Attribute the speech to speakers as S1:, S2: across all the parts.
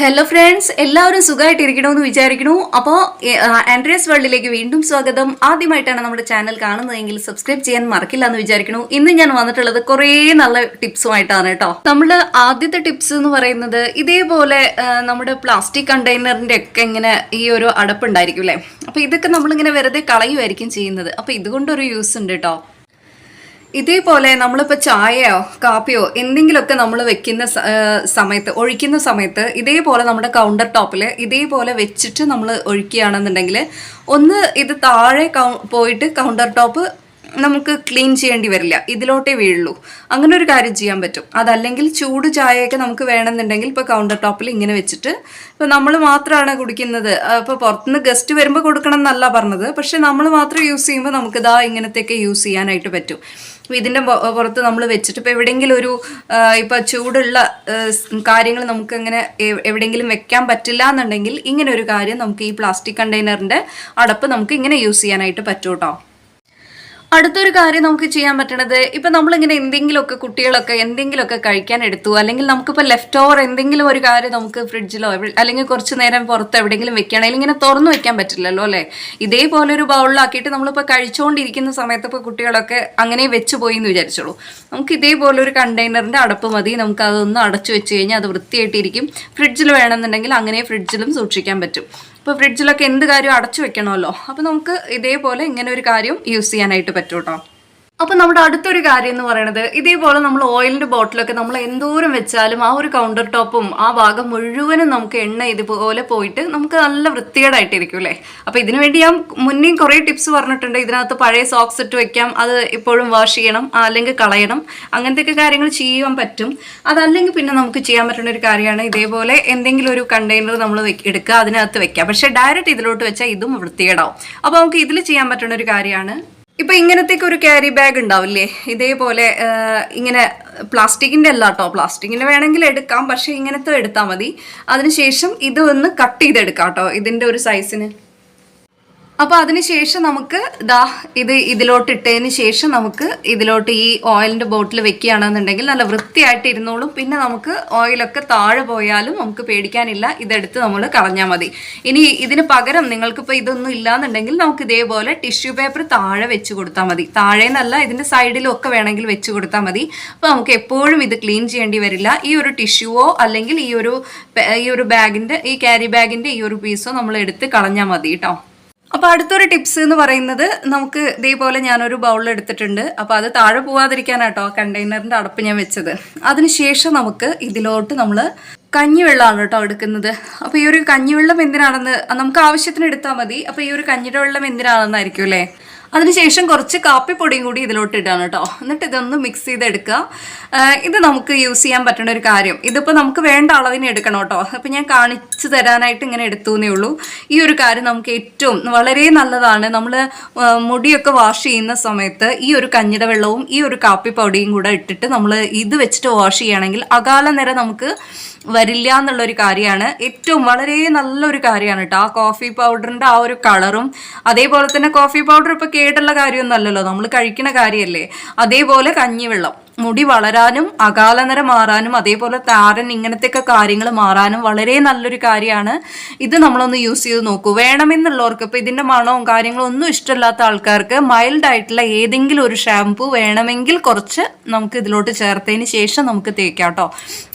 S1: Hello friends എല്ലാവരും സുഖമായിട്ടിരിക്കണമെന്ന് വിചാരിക്കുന്നു. അപ്പോൾ ആൻഡ്രിയസ് വേൾഡിലേക്ക് വീണ്ടും സ്വാഗതം. ആദ്യമായിട്ടാണ് നമ്മുടെ ചാനൽ കാണുന്നതെങ്കിൽ സബ്സ്ക്രൈബ് ചെയ്യാൻ മറക്കില്ല എന്ന് വിചാരിക്കുന്നു. ഇന്ന് ഞാൻ വന്നിട്ടുള്ളത് കുറേ നല്ല ടിപ്സുമായിട്ടാണ് കേട്ടോ. നമ്മൾ ആദ്യത്തെ ടിപ്സ് എന്ന് പറയുന്നത് ഇതേപോലെ നമ്മുടെ പ്ലാസ്റ്റിക് കണ്ടെയ്നറിന്റെ ഒക്കെ ഇങ്ങനെ ഈ ഒരു അടപ്പുണ്ടായിരിക്കും അല്ലേ അപ്പോൾ ഇതൊക്കെ നമ്മളിങ്ങനെ വെറുതെ കളയുമായിരിക്കും ചെയ്യുന്നത്. അപ്പോൾ ഇതുകൊണ്ടൊരു യൂസ് ഉണ്ട് കേട്ടോ. ഇതേപോലെ നമ്മളിപ്പോൾ ചായയോ കാപ്പിയോ എന്തെങ്കിലുമൊക്കെ നമ്മൾ വെക്കുന്ന സമയത്ത് ഒഴിക്കുന്ന സമയത്ത് ഇതേപോലെ നമ്മുടെ കൗണ്ടർ ടോപ്പിൽ ഇതേപോലെ വെച്ചിട്ട് നമ്മൾ ഒഴിക്കുകയാണെന്നുണ്ടെങ്കിൽ ഒന്ന് ഇത് താഴെ പോയിട്ട് കൗണ്ടർ ടോപ്പ് നമുക്ക് ക്ലീൻ ചെയ്യേണ്ടി വരില്ല. ഇതിലോട്ടേ വീഴുള്ളൂ. അങ്ങനെ ഒരു കാര്യം ചെയ്യാൻ പറ്റും. അതല്ലെങ്കിൽ ചൂട് ചായയൊക്കെ നമുക്ക് വേണമെന്നുണ്ടെങ്കിൽ ഇപ്പോൾ കൗണ്ടർ ടോപ്പിൽ ഇങ്ങനെ വെച്ചിട്ട് ഇപ്പോൾ നമ്മൾ മാത്രമാണ് കുടിക്കുന്നത്. ഇപ്പോൾ പുറത്തുനിന്ന് ഗസ്റ്റ് വരുമ്പോൾ കൊടുക്കണം എന്നല്ല പറഞ്ഞത്. പക്ഷേ നമ്മൾ മാത്രം യൂസ് ചെയ്യുമ്പോൾ നമുക്ക് ഇതാ ഇങ്ങനത്തെയൊക്കെ യൂസ് ചെയ്യാനായിട്ട് പറ്റും. അപ്പോൾ ഇതിന്റെ പുറത്ത് നമ്മൾ വെച്ചിട്ട് ഇപ്പോൾ എവിടെയെങ്കിലും ഒരു ഇപ്പോൾ ചൂടുള്ള കാര്യങ്ങൾ നമുക്ക് അങ്ങനെ എ- എവിടെയെങ്കിലും വെക്കാൻ പറ്റില്ല എന്നുണ്ടെങ്കിൽ ഇങ്ങനെ ഒരു കാര്യം നമുക്ക് ഈ പ്ലാസ്റ്റിക് കണ്ടെയ്നറിന്റെ അടപ്പ് നമുക്ക് ഇങ്ങനെ യൂസ് ചെയ്യാനായിട്ട് പറ്റൂട്ടോ. അടുത്തൊരു കാര്യം നമുക്ക് ചെയ്യാൻ പറ്റണത് ഇപ്പം നമ്മളിങ്ങനെ എന്തെങ്കിലുമൊക്കെ കുട്ടികളൊക്കെ എന്തെങ്കിലുമൊക്കെ കഴിക്കാൻ എടുത്തു അല്ലെങ്കിൽ നമുക്കിപ്പോൾ ലെഫ്റ്റ് ഓവർ എന്തെങ്കിലും ഒരു കാര്യം നമുക്ക് ഫ്രിഡ്ജിലോ അല്ലെങ്കിൽ കുറച്ച് നേരം പുറത്ത് എവിടെയെങ്കിലും വെക്കുകയാണെങ്കിൽ ഇങ്ങനെ തുറന്നു വെക്കാൻ പറ്റില്ലല്ലോ അല്ലേ? ഇതേപോലെ ഒരു ബൗളിലാക്കിയിട്ട് നമ്മളിപ്പോൾ കഴിച്ചുകൊണ്ടിരിക്കുന്ന സമയത്ത് ഇപ്പോൾ കുട്ടികളൊക്കെ അങ്ങനെ വെച്ച് പോയി എന്ന് വിചാരിച്ചോളൂ. നമുക്ക് ഇതേപോലെ ഒരു കണ്ടെയ്നറിന്റെ അടപ്പ് മതി നമുക്ക് അതൊന്ന് അടച്ചു വെച്ച് കഴിഞ്ഞാൽ അത് വൃത്തിയായിട്ടിരിക്കും. ഫ്രിഡ്ജിൽ വേണമെന്നുണ്ടെങ്കിൽ അങ്ങനെ ഫ്രിഡ്ജിലും സൂക്ഷിക്കാൻ പറ്റും. ഇപ്പോൾ ഫ്രിഡ്ജിലൊക്കെ എന്ത് കാര്യം അടച്ചു വെക്കണമല്ലോ. അപ്പോൾ നമുക്ക് ഇതേപോലെ ഇങ്ങനെ ഒരു കാര്യം യൂസ് ചെയ്യാനായിട്ട് പറ്റും കേട്ടോ അപ്പോൾ നമ്മുടെ അടുത്തൊരു കാര്യം എന്ന് പറയുന്നത് ഇതേപോലെ നമ്മൾ ഓയിലിന്റെ ബോട്ടിലൊക്കെ നമ്മൾ എന്തോരം വെച്ചാലും ആ ഒരു കൗണ്ടർ ടോപ്പും ആ ഭാഗം മുഴുവനും നമുക്ക് എണ്ണ ഇതുപോലെ പോയിട്ട് നമുക്ക് നല്ല വൃത്തികേടായിട്ടിരിക്കും അല്ലേ? അപ്പോൾ ഇതിനു വേണ്ടി ഞാൻ മുന്നേ കുറേ ടിപ്സ് പറഞ്ഞിട്ടുണ്ട്. ഇതിനകത്ത് പഴയ സോക്സ് ഇട്ട് വെക്കാം. അത് ഇപ്പോഴും വാഷ് ചെയ്യണം അല്ലെങ്കിൽ കളയണം. അങ്ങനത്തെയൊക്കെ കാര്യങ്ങൾ ചെയ്യാൻ പറ്റും. അതല്ലെങ്കിൽ പിന്നെ നമുക്ക് ചെയ്യാൻ പറ്റുന്ന ഒരു കാര്യമാണ് ഇതേപോലെ എന്തെങ്കിലും ഒരു കണ്ടെയ്നർ നമ്മൾ എടുക്കുക അതിനകത്ത് വെക്കാം പക്ഷേ ഡയറക്റ്റ് ഇതിലോട്ട് വെച്ചാൽ ഇതും വൃത്തികേടാവും. അപ്പോൾ നമുക്ക് ഇതിൽ ചെയ്യാൻ പറ്റുന്ന ഒരു കാര്യമാണ് ഇപ്പൊ ഇങ്ങനത്തേക്ക് ഒരു ക്യാരി ബാഗ് ഉണ്ടാവില്ലേ? ഇതേപോലെ ഇങ്ങനെ പ്ലാസ്റ്റിക്കിന്റെ അല്ല കേട്ടോ പ്ലാസ്റ്റിക്കിന്റെ വേണമെങ്കിൽ എടുക്കാം പക്ഷെ ഇങ്ങനത്തെ എടുത്താൽ മതി. അതിനുശേഷം ഇത് ഒന്ന് കട്ട് ചെയ്തെടുക്കാം കേട്ടോ ഇതിന്റെ ഒരു സൈസിന് അപ്പോൾ അതിനുശേഷം നമുക്ക് ദാ ഇത് ഇതിലോട്ട് ഇട്ടതിന് ശേഷം നമുക്ക് ഇതിലോട്ട് ഈ ഓയിലിന്റെ ബോട്ടിൽ വെക്കുകയാണെന്നുണ്ടെങ്കിൽ നല്ല വൃത്തിയായിട്ട് ഇരുന്നോളും പിന്നെ നമുക്ക് ഓയിലൊക്കെ താഴെ പോയാലും നമുക്ക് പേടിക്കാനില്ല. ഇതെടുത്ത് നമ്മൾ കളഞ്ഞാൽ മതി. ഇനി ഇതിന് പകരം നിങ്ങൾക്കിപ്പോൾ ഇതൊന്നും ഇല്ലാന്നുണ്ടെങ്കിൽ നമുക്ക് ഇതേപോലെ ടിഷ്യൂ പേപ്പർ താഴെ വെച്ച് കൊടുത്താൽ മതി. താഴെ എന്നല്ല ഇതിന്റെ സൈഡിലും ഒക്കെ വേണമെങ്കിൽ വെച്ച് കൊടുത്താൽ മതി. അപ്പോൾ നമുക്ക് എപ്പോഴും ഇത് ക്ലീൻ ചെയ്യേണ്ടി വരില്ല. ഈ ഒരു ടിഷ്യൂവോ അല്ലെങ്കിൽ ഈ ഒരു ഈ ഒരു ബാഗിന്റെ ഈ ക്യാരി ബാഗിന്റെ ഈ ഒരു പീസോ നമ്മൾ എടുത്ത് കളഞ്ഞാൽ മതി കേട്ടോ അപ്പോൾ അടുത്തൊരു ടിപ്സ് എന്ന് പറയുന്നത് നമുക്ക് ഇതേപോലെ ഞാനൊരു ബൗൾ എടുത്തിട്ടുണ്ട്. അപ്പോൾ അത് താഴെ പോവാതിരിക്കാനാട്ടോ കണ്ടെയ്നറിന്റെ അടപ്പ് ഞാൻ വെച്ചത്. അതിനുശേഷം നമുക്ക് ഇതിലോട്ട് നമ്മൾ കഞ്ഞിവെള്ളമാണ് കേട്ടോ എടുക്കുന്നത്. അപ്പോൾ ഈ ഒരു കഞ്ഞിവെള്ളം എന്തിനാണെന്ന് നമുക്ക് ആവശ്യത്തിന് എടുത്താൽ മതി. അപ്പോൾ ഈ ഒരു കഞ്ഞിയുടെ വെള്ളം എന്തിനാണെന്നായിരിക്കും അല്ലേ? അതിനുശേഷം കുറച്ച് കാപ്പിപ്പൊടിയും കൂടി ഇതിലോട്ട് ഇടാണ് കേട്ടോ. എന്നിട്ട് ഇതൊന്ന് മിക്സ് ചെയ്തെടുക്കുക. ഇത് നമുക്ക് യൂസ് ചെയ്യാൻ പറ്റുന്ന ഒരു കാര്യം. ഇതിപ്പോൾ നമുക്ക് വേണ്ട അളവിന് എടുക്കണം കേട്ടോ. അപ്പോൾ ഞാൻ കാണിച്ചു തരാനായിട്ട് ഇങ്ങനെ എടുത്തു എന്നേ ഉള്ളൂ. ഈ ഒരു കാര്യം നമുക്ക് ഏറ്റവും വളരെ നല്ലതാണ്. നമ്മൾ മുടിയൊക്കെ വാഷ് ചെയ്യുന്ന സമയത്ത് ഈ ഒരു കഞ്ഞിട വെള്ളവും ഈ ഒരു കാപ്പിപ്പൊടിയും കൂടെ ഇട്ടിട്ട് നമ്മൾ ഇത് വെച്ചിട്ട് വാഷ് ചെയ്യുകയാണെങ്കിൽ അകാല നിര നമുക്ക് വരില്ല എന്നുള്ളൊരു കാര്യമാണ്. ഏറ്റവും വളരെ നല്ലൊരു കാര്യമാണ് കേട്ടോ. ആ കോഫി പൗഡറിന്റെ ആ ഒരു കളറും അതേപോലെ തന്നെ കോഫി പൗഡർ ഇപ്പോൾ കേടുള്ള കാര്യമൊന്നുമല്ലല്ലോ നമ്മൾ കഴിക്കുന്ന കാര്യമല്ലേ? അതേപോലെ കഞ്ഞിവെള്ളം. മുടി വളരാനും അകാലനര മാറാനും അതേപോലെ താരൻ ഇങ്ങനത്തെയൊക്കെ കാര്യങ്ങൾ മാറാനും വളരെ നല്ലൊരു കാര്യമാണ്. ഇത് നമ്മളൊന്ന് യൂസ് ചെയ്ത് നോക്കൂ. വേണമെന്നുള്ളവർക്ക് ഇപ്പോൾ ഇതിന്റെ മണവും കാര്യങ്ങളും ഒന്നും ഇഷ്ടമില്ലാത്ത ആൾക്കാർക്ക് മൈൽഡ് ആയിട്ടുള്ള ഏതെങ്കിലും ഒരു ഷാംപു വേണമെങ്കിൽ കുറച്ച് നമുക്ക് ഇതിലോട്ട് ചേർത്തതിന് ശേഷം നമുക്ക് തേക്കാം കേട്ടോ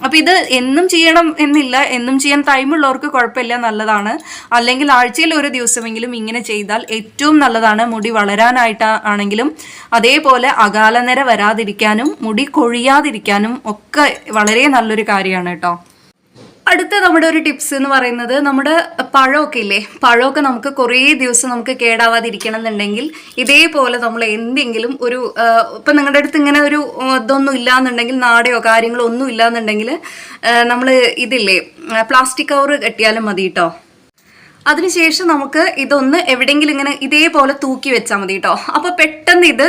S1: അപ്പോൾ ഇത് എന്നും ചെയ്യണം എന്നില്ല. എന്നും ചെയ്യാൻ ടൈമുള്ളവർക്ക് കുഴപ്പമില്ല. നല്ലതാണ്. അല്ലെങ്കിൽ ആഴ്ചയിൽ ഒരു ദിവസമെങ്കിലും ഇങ്ങനെ ചെയ്താൽ ഏറ്റവും നല്ലതാണ്. മുടി വളരാനായിട്ട് ആണെങ്കിലും അതേപോലെ അകാലനര വരാതിരിക്കാനും മുടി കൊഴിയാതിരിക്കാനും ഒക്കെ വളരെ നല്ലൊരു കാര്യമാണ് കേട്ടോ. അടുത്ത നമ്മുടെ ഒരു ടിപ്സ് എന്ന് പറയുന്നത് നമ്മുടെ പഴമൊക്കെ ഇല്ലേ? പഴമൊക്കെ നമുക്ക് കുറേ ദിവസം നമുക്ക് കേടാവാതിരിക്കണം എന്നുണ്ടെങ്കിൽ ഇതേപോലെ നമ്മൾ എന്തെങ്കിലും ഒരു ഇപ്പം നിങ്ങളുടെ അടുത്ത് ഇങ്ങനെ ഒരു ഇതൊന്നും ഇല്ലാന്നുണ്ടെങ്കിൽ നാടയോ കാര്യങ്ങളോ ഒന്നും ഇല്ലാന്നുണ്ടെങ്കിൽ നമ്മൾ ഇതില്ലേ പ്ലാസ്റ്റിക് കവർ കെട്ടിയാലും മതി കേട്ടോ. അതിനുശേഷം നമുക്ക് ഇതൊന്ന് എവിടെയെങ്കിലും ഇങ്ങനെ ഇതേപോലെ തൂക്കി വെച്ചാൽ മതി കേട്ടോ അപ്പോൾ പെട്ടെന്ന് ഇത്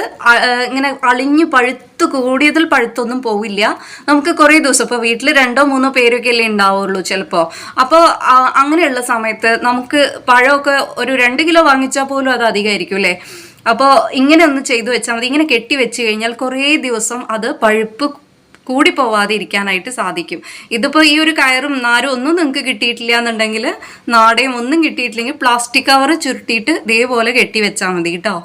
S1: ഇങ്ങനെ അളിഞ്ഞു പഴുത്ത് കൂടിയതിൽ പഴുത്തൊന്നും പോവില്ല. നമുക്ക് കുറേ ദിവസം ഇപ്പോൾ വീട്ടിൽ രണ്ടോ മൂന്നോ പേരൊക്കെ അല്ലേ ഉണ്ടാവുള്ളൂ ചിലപ്പോൾ അപ്പോൾ അങ്ങനെയുള്ള സമയത്ത് നമുക്ക് പഴമൊക്കെ ഒരു രണ്ട് കിലോ വാങ്ങിച്ചാൽ പോലും അത് അധികമായിരിക്കും അല്ലേ? അപ്പോൾ ഇങ്ങനെ ഒന്ന് ചെയ്തു വെച്ചാൽ മതി. ഇങ്ങനെ കെട്ടി വെച്ച് കഴിഞ്ഞാൽ കുറേ ദിവസം അത് പഴുപ്പ് കൂടി പോവാതെ ഇരിക്കാനായിട്ട് സാധിക്കും. ഇതിപ്പോൾ ഈ ഒരു കയറും നാരും ഒന്നും നിങ്ങൾക്ക് കിട്ടിയിട്ടില്ല എന്നുണ്ടെങ്കിൽ നാടയും ഒന്നും കിട്ടിയിട്ടില്ലെങ്കിൽ പ്ലാസ്റ്റിക് കവർ ചുരുട്ടിയിട്ട് ഇതേപോലെ കെട്ടി വെച്ചാൽ മതി കേട്ടോ.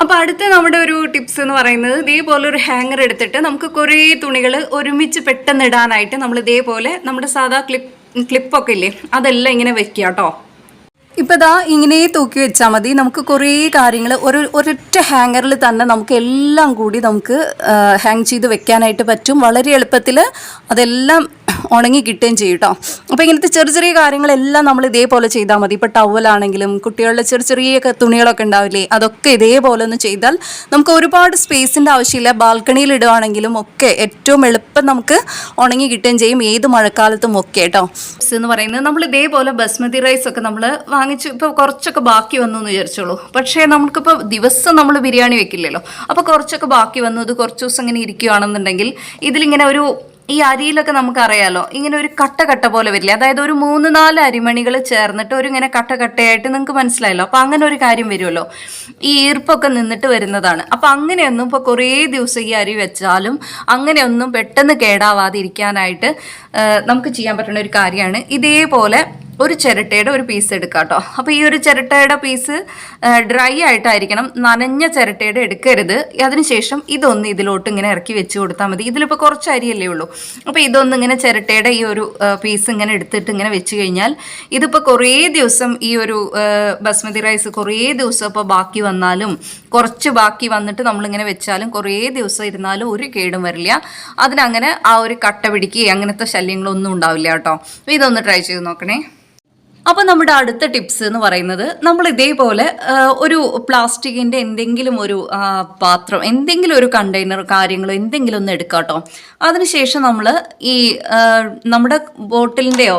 S1: അപ്പോൾ അടുത്ത നമ്മുടെ ഒരു ടിപ്സ് എന്ന് പറയുന്നത് ഇതേപോലെ ഒരു ഹാങ്ങർ എടുത്തിട്ട് നമുക്ക് കുറേ തുണികൾ ഒരുമിച്ച് പെട്ടെന്ന് ഇടാനായിട്ട് നമ്മൾ ഇതേപോലെ നമ്മുടെ സാധാ ക്ലിപ്പ് ക്ലിപ്പൊക്കെ ഇല്ലേ അതെല്ലാം ഇങ്ങനെ വെക്കുക കേട്ടോ. ഇപ്പം ഇതാ ഇങ്ങനെ തൂക്കി വെച്ചാൽ മതി. നമുക്ക് കുറേ കാര്യങ്ങൾ ഒരു ഒരൊറ്റ ഹാങ്ങറിൽ തന്നെ നമുക്ക് എല്ലാം കൂടി നമുക്ക് ഹാങ് ചെയ്ത് വെക്കാനായിട്ട് പറ്റും. വളരെ എളുപ്പത്തിൽ അതെല്ലാം ഉണങ്ങി കിട്ടുകയും ചെയ്യും കേട്ടോ അപ്പോൾ ഇങ്ങനത്തെ ചെറിയ ചെറിയ കാര്യങ്ങളെല്ലാം നമ്മൾ ഇതേപോലെ ചെയ്താൽ മതി. ഇപ്പോൾ ടവലാണെങ്കിലും കുട്ടികളുടെ ചെറിയ ചെറിയ തുണികളൊക്കെ ഉണ്ടാവില്ലേ അതൊക്കെ ഇതേപോലെ ഒന്ന് ചെയ്താൽ നമുക്ക് ഒരുപാട് സ്പേസിന്റെ ആവശ്യമില്ല. ബാൽക്കണിയിൽ ഇടുവാണെങ്കിലും ഒക്കെ ഏറ്റവും എളുപ്പം നമുക്ക് ഉണങ്ങി കിട്ടുകയും ചെയ്യും ഏത് മഴക്കാലത്തും ഒക്കെ കേട്ടോ എന്ന് പറയുന്നത് നമ്മൾ ഇതേപോലെ ബസ്മതി റൈസ് ഒക്കെ നമ്മൾ വാങ്ങിച്ച്. ഇപ്പോൾ കുറച്ചൊക്കെ ബാക്കി വന്നു എന്ന് വിചാരിച്ചോളൂ. പക്ഷേ നമുക്കിപ്പോൾ ദിവസം നമ്മൾ ബിരിയാണി വെക്കില്ലല്ലോ. അപ്പോൾ കുറച്ചൊക്കെ ബാക്കി വന്നു. ഇത് കുറച്ച് ദിവസം ഇങ്ങനെ ഇരിക്കുകയാണെന്നുണ്ടെങ്കിൽ ഇതിലിങ്ങനെ ഒരു ഈ അരിയിലൊക്കെ നമുക്കറിയാലോ ഇങ്ങനെ ഒരു കട്ട കട്ട പോലെ വരില്ല? അതായത് ഒരു മൂന്ന് നാല് അരിമണികൾ ചേർന്നിട്ട് ഒരു ഇങ്ങനെ കട്ട കട്ടയായിട്ട് നിങ്ങൾക്ക് മനസ്സിലായല്ലോ. അപ്പോൾ അങ്ങനെ ഒരു കാര്യം വരുമല്ലോ. ഈ ഈർപ്പൊക്കെ നിന്നിട്ട് വരുന്നതാണ്. അപ്പോൾ അങ്ങനെയൊന്നും ഇപ്പോൾ കുറേ ദിവസം ഈ അരി വെച്ചാലും അങ്ങനെയൊന്നും പെട്ടെന്ന് കേടാവാതിരിക്കാനായിട്ട് നമുക്ക് ചെയ്യാൻ പറ്റുന്ന ഒരു കാര്യമാണ്. ഇതേപോലെ ഒരു ചിരട്ടയുടെ ഒരു പീസ് എടുക്കുക കേട്ടോ അപ്പോൾ ഈ ഒരു ചിരട്ടയുടെ പീസ് ഡ്രൈ ആയിട്ടായിരിക്കണം. നനഞ്ഞ ചിരട്ടയുടെ എടുക്കരുത്. അതിനുശേഷം ഇതൊന്ന് ഇതിലോട്ട് ഇങ്ങനെ ഇറക്കി വെച്ച് കൊടുത്താൽ മതി. ഇതിലിപ്പോൾ കുറച്ച് അരിയല്ലേ ഉള്ളൂ. അപ്പോൾ ഇതൊന്ന് ഇങ്ങനെ ചിരട്ടയുടെ ഈ ഒരു പീസ് ഇങ്ങനെ എടുത്തിട്ട് ഇങ്ങനെ വെച്ച് കഴിഞ്ഞാൽ ഇതിപ്പോൾ കുറേ ദിവസം ഈ ഒരു ബസ്മതി റൈസ് കുറേ ദിവസം ഇപ്പോൾ ബാക്കി വന്നാലും കുറച്ച് ബാക്കി വന്നിട്ട് നമ്മളിങ്ങനെ വെച്ചാലും കുറേ ദിവസം ഇരുന്നാലും ഒരു കേടും വരില്ല. അതിനങ്ങനെ ആ ഒരു കട്ട പിടിക്കുകയും അങ്ങനത്തെ ശല്യങ്ങളൊന്നും ഉണ്ടാവില്ല കേട്ടോ. ഇതൊന്ന് ട്രൈ ചെയ്ത് നോക്കണേ. അപ്പോൾ നമ്മുടെ അടുത്ത ടിപ്സ് എന്ന് പറയുന്നത് നമ്മൾ ഇതേപോലെ ഒരു പ്ലാസ്റ്റിക്കിന്റെ എന്തെങ്കിലും ഒരു പാത്രം എന്തെങ്കിലും ഒരു കണ്ടെയ്നർ കാര്യങ്ങളോ എന്തെങ്കിലും ഒന്ന് എടുക്കുക കേട്ടോ. അതിനുശേഷം നമ്മൾ ഈ നമ്മുടെ ബോട്ടിലിന്റെയോ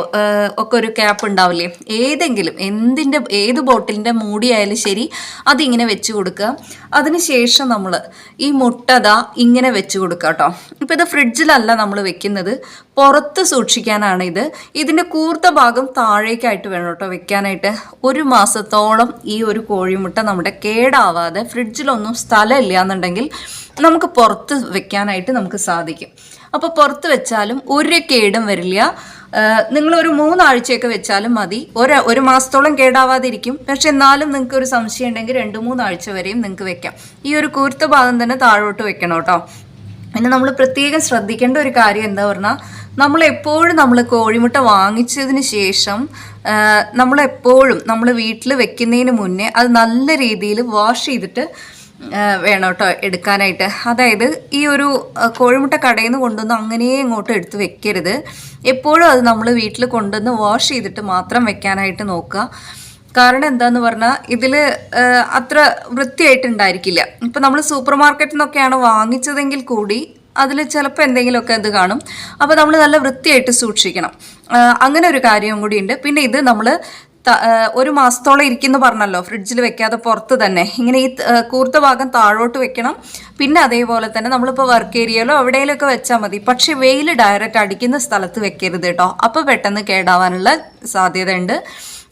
S1: ഒക്കെ ഒരു ക്യാപ്പ് ഉണ്ടാവില്ലേ? ഏതെങ്കിലും എന്തിന്റെ ഏത് ബോട്ടിലിന്റെ മൂടിയായാലും ശരി അതിങ്ങനെ വെച്ച് കൊടുക്കുക. അതിനുശേഷം നമ്മൾ ഈ മുട്ടത ഇങ്ങനെ വെച്ച് കൊടുക്കുക കേട്ടോ. ഇപ്പോൾ ഇത് ഫ്രിഡ്ജിലല്ല നമ്മൾ വെക്കുന്നത്. പുറത്ത് സൂക്ഷിക്കാനാണ് ഇത്. ഇതിന്റെ കൂർത്ത ഭാഗം താഴേക്കായിട്ട് വേണം കേട്ടോ വെക്കാനായിട്ട്. ഒരു മാസത്തോളം ഈ ഒരു കോഴിമുട്ട നമ്മുടെ കേടാവാതെ ഫ്രിഡ്ജിലൊന്നും സ്ഥലമില്ല എന്നുണ്ടെങ്കിൽ നമുക്ക് പുറത്ത് വെക്കാനായിട്ട് നമുക്ക് സാധിക്കും. അപ്പോൾ പുറത്ത് വെച്ചാലും ഒരു കേടും വരില്ല. നിങ്ങൾ ഒരു മൂന്നാഴ്ചയൊക്കെ വെച്ചാലും മതി. ഒരു ഒരു മാസത്തോളം കേടാവാതിരിക്കും. പക്ഷെ എന്നാലും നിങ്ങൾക്ക് ഒരു സംശയം ഉണ്ടെങ്കിൽ രണ്ട് മൂന്നാഴ്ച വരെയും നിങ്ങൾക്ക് വെക്കാം. ഈ ഒരു കൂർത്ത ഭാഗം തന്നെ താഴോട്ട് വെക്കണം കേട്ടോ. പിന്നെ നമ്മൾ പ്രത്യേകം ശ്രദ്ധിക്കേണ്ട ഒരു കാര്യം എന്താ പറഞ്ഞാൽ നമ്മൾ എപ്പോഴും നമ്മൾ കോഴിമുട്ട വാങ്ങിച്ചതിന് ശേഷം നമ്മളെപ്പോഴും നമ്മൾ വീട്ടിൽ വെക്കുന്നതിന് മുന്നേ അത് നല്ല രീതിയിൽ വാഷ് ചെയ്തിട്ട് വേണം കേട്ടോ എടുക്കാനായിട്ട്. അതായത് ഈ ഒരു കോഴിമുട്ട കടയിൽ നിന്ന് കൊണ്ടുവന്ന് അങ്ങനെ ഇങ്ങോട്ട് എടുത്ത് വെക്കരുത്. എപ്പോഴും അത് നമ്മൾ വീട്ടിൽ കൊണ്ടുവന്ന് വാഷ് ചെയ്തിട്ട് മാത്രം വെക്കാനായിട്ട് നോക്കുക. കാരണം എന്താന്ന് പറഞ്ഞാൽ ഇതിൽ അത്ര വൃത്തിയായിട്ടുണ്ടായിരിക്കില്ല ഇപ്പം നമ്മൾ സൂപ്പർ മാർക്കറ്റിൽ നിന്നൊക്കെയാണ് വാങ്ങിച്ചതെങ്കിൽ കൂടി അതിൽ ചിലപ്പോൾ എന്തെങ്കിലുമൊക്കെ ഇത് കാണും. അപ്പോൾ നമ്മൾ നല്ല വൃത്തിയായിട്ട് സൂക്ഷിക്കണം. അങ്ങനെ ഒരു കാര്യവും കൂടിയുണ്ട് പിന്നെ ഇത് നമ്മൾ ഒരു മാസത്തോളം ഇരിക്കുന്ന പറഞ്ഞല്ലോ. ഫ്രിഡ്ജിൽ വെക്കാതെ പുറത്ത് തന്നെ. ഇങ്ങനെ ഈ കൂർത്ത ഭാഗം താഴോട്ട് വെക്കണം. പിന്നെ അതേപോലെ തന്നെ നമ്മളിപ്പോൾ വർക്ക് ഏരിയയിലോ എവിടെയെങ്കിലുമൊക്കെ വെച്ചാൽ മതി. പക്ഷേ വെയിൽ ഡയറക്റ്റ് അടിക്കുന്ന സ്ഥലത്ത് വെക്കരുത് കേട്ടോ. അപ്പോൾ പെട്ടെന്ന് കേടാവാനുള്ള സാധ്യതയുണ്ട്.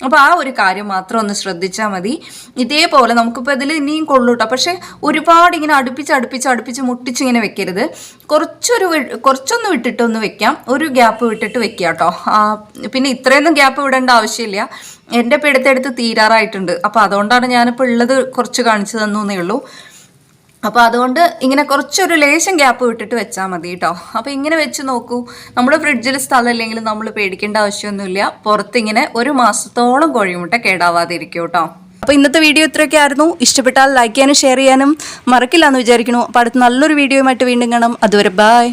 S1: അപ്പോൾ ആ ഒരു കാര്യം മാത്രം ഒന്ന് ശ്രദ്ധിച്ചാൽ മതി. ഇതേപോലെ നമുക്കിപ്പോൾ ഇതിൽ ഇനിയും കൊള്ളൂട്ടോ പക്ഷേ ഒരുപാട് ഇങ്ങനെ അടുപ്പിച്ച് അടുപ്പിച്ച് അടുപ്പിച്ച് മുട്ടിച്ച് ഇങ്ങനെ വെക്കരുത്. കുറച്ചൊരു കുറച്ചൊന്ന് കുറച്ചൊന്ന് വിട്ടിട്ടൊന്ന് വെക്കാം. ഒരു ഗ്യാപ്പ് വിട്ടിട്ട് വെക്കുക കേട്ടോ പിന്നെ ഇത്രയൊന്നും ഗ്യാപ്പ് വിടേണ്ട ആവശ്യമില്ല. എന്റെ ഇപ്പോൾ എടുത്തെടുത്ത് തീരാറായിട്ടുണ്ട്. അപ്പോൾ അതുകൊണ്ടാണ് ഞാനിപ്പോൾ ഉള്ളത് കുറച്ച് കാണിച്ചു തന്നു എന്നേ ഉള്ളൂ. അപ്പോൾ അതുകൊണ്ട് ഇങ്ങനെ കുറച്ചൊരു ലേശം ഗ്യാപ്പ് വിട്ടിട്ട് വെച്ചാൽ മതി കേട്ടോ അപ്പോൾ ഇങ്ങനെ വെച്ച് നോക്കൂ. നമ്മുടെ ഫ്രിഡ്ജിൽ സ്ഥലം ഇല്ലെങ്കിലും നമ്മൾ പേടിക്കേണ്ട ആവശ്യമൊന്നുമില്ല. പുറത്തിങ്ങനെ ഒരു മാസത്തോളം കോഴിമുട്ട കേടാവാതിരിക്കും കേട്ടോ അപ്പോൾ ഇന്നത്തെ വീഡിയോ ഇത്രയൊക്കെ ആയിരുന്നു. ഇഷ്ടപ്പെട്ടാൽ ലൈക്ക് ചെയ്യാനും ഷെയർ ചെയ്യാനും മറക്കില്ല എന്ന് വിചാരിക്കുന്നു. അപ്പോൾ അടുത്ത നല്ലൊരു വീഡിയോയുമായിട്ട് വീണ്ടും കാണാം. അതുവരെ ബൈ